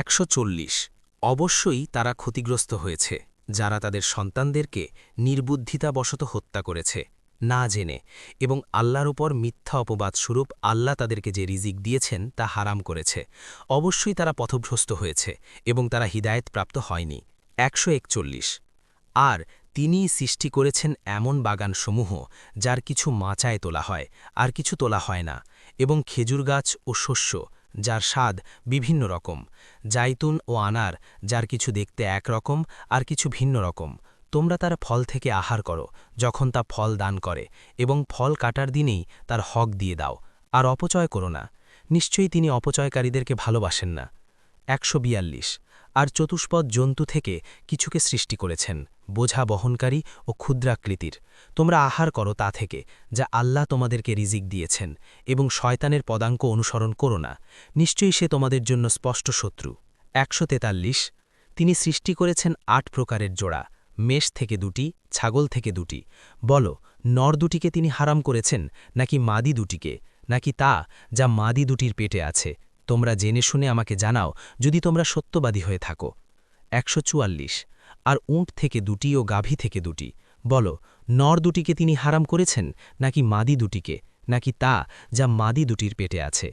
একশো চল্লিশ। অবশ্যই তারা ক্ষতিগ্রস্ত হয়েছে, যারা তাদের সন্তানদেরকে নির্বুদ্ধিতাবশত হত্যা করেছে, না জেনে, এবং আল্লাহর উপর মিথ্যা অপবাদস্বরূপ আল্লাহ তাদেরকে যে রিজিক দিয়েছেন তা হারাম করেছে। অবশ্যই তারা পথভ্রষ্ট হয়েছে, এবং তারা হিদায়তপ্রাপ্ত হয়নি। একশো একচল্লিশ। আর তিনি সৃষ্টি করেছেন এমন বাগানসমূহ, যার কিছু মাচায় তোলা হয়, আর কিছু তোলা হয় না, এবং খেজুর গাছ ও শস্য যার স্বাদ বিভিন্ন রকম, জাইতুন ও আনার, যার কিছু দেখতে একরকম আর কিছু ভিন্ন রকম। তোমরা তার ফল থেকে আহার করো, যখন তা ফল দান করে, এবং ফল কাটার দিনেই তার হক দিয়ে দাও, আর অপচয় করো না। নিশ্চয়ই তিনি অপচয়কারীদেরকে ভালোবাসেন না। একশো বিয়াল্লিশ আর চতুষ্পদ জন্তু থেকে কিছুকে সৃষ্টি করেছেন, বোঝা বহনকারী ও ক্ষুদ্রাকৃতির। তোমরা আহার করো তা থেকে, যা আল্লাহ তোমাদেরকে রিজিক দিয়েছেন এবং শয়তানের পদাঙ্ক অনুসরণ করো না। নিশ্চয়ই সে তোমাদের জন্য স্পষ্ট শত্রু। একশো তিনি সৃষ্টি করেছেন আট প্রকারের জোড়া, মেষ থেকে দুটি, ছাগল থেকে দুটি। বলো, নর দুটিকে তিনি হারাম করেছেন, নাকি মাদি দুটিকে? নাকি তা, যা মাদি দুটির পেটে আছে তোমরা জেনে শুনে আমাকে জানাও যদি তোমরা সত্যবাদী হয়ে থাকো। একশো চুয়াল্লিশ। আর উঁট থেকে দুটি ও গাভী থেকে দুটি। বলো, নর দুটিকে তিনি হারাম করেছেন, নাকি মাদি দুটিকে, নাকি তা, যা মাদি দুটির পেটে আছে?